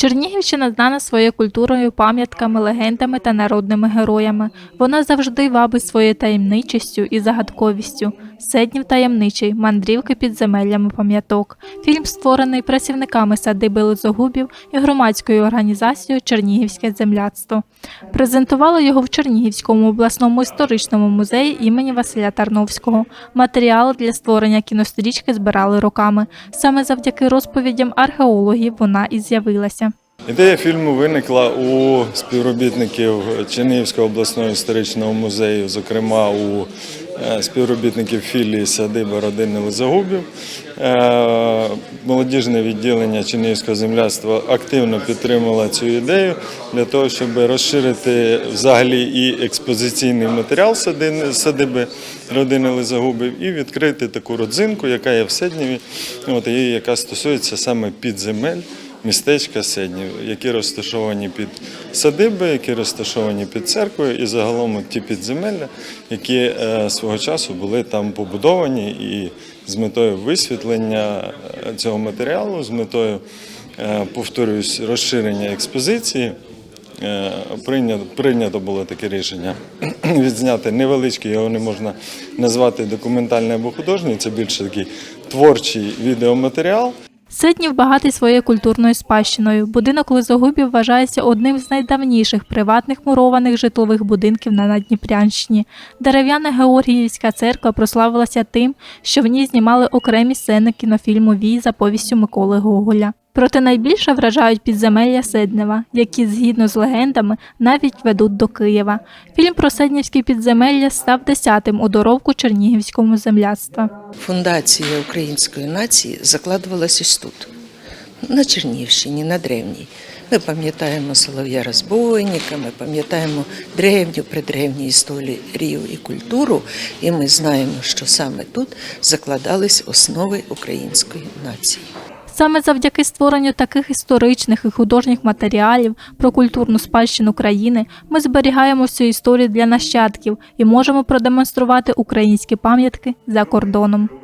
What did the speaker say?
Чернігівщина знана своєю культурою, пам'ятками, легендами та народними героями. Вона завжди вабить своєю таємничістю і загадковістю. Седнів таємничий, мандрівки підземеллями пам'яток. Фільм створений працівниками садиби Лизогубів і громадською організацією Чернігівське земляцтво. Презентували його в Чернігівському обласному історичному музеї імені Василя Тарновського. Матеріали для створення кінострічки збирали роками. Саме завдяки розповідям археологів вона і з'явилася. Ідея фільму виникла у співробітників Чернігівського обласного історичного музею, зокрема у е, співробітників філії садиби родини Лизагубів. Е, Молодіжне відділення Чернігівського земляцтва активно підтримало цю ідею для того, щоб розширити взагалі і експозиційний матеріал садиби родини Лизагубів і відкрити таку родзинку, яка є в Седнєві, от, і яка стосується саме підземель містечка Седнів, які розташовані під садиби, які розташовані під церквою, і загалом ті підземелля, які е, свого часу були там побудовані, і з метою висвітлення е, цього матеріалу, з метою, е, повторююсь, розширення експозиції. Прийнято, прийнято було таке рішення відзняти невеличкий, його не можна назвати документальний або художній, це більше такий творчий відеоматеріал. Сиднів багатий своєю культурною спадщиною. Будинок Лизогубів вважається одним з найдавніших приватних мурованих житлових будинків на Надніпрянщині. Дерев'яна Георгіївська церква прославилася тим, що в ній знімали окремі сцени кінофільму Вій за повістю Миколи Гоголя. Проте найбільше вражають підземелля Седнева, які, згідно з легендами, навіть ведуть до Києва. Фільм про Седнівські підземелля став десятим у доробку Чернігівському земляцтва. Фундація української нації закладувалась ось тут, на Чернігівщині, на древній. Ми пам'ятаємо Солов'я Розбойника, ми пам'ятаємо древню, предревню історію і культуру, і ми знаємо, що саме тут закладались основи української нації. Саме завдяки створенню таких історичних і художніх матеріалів про культурну спадщину країни ми зберігаємо цю історію для нащадків і можемо продемонструвати українські пам'ятки за кордоном.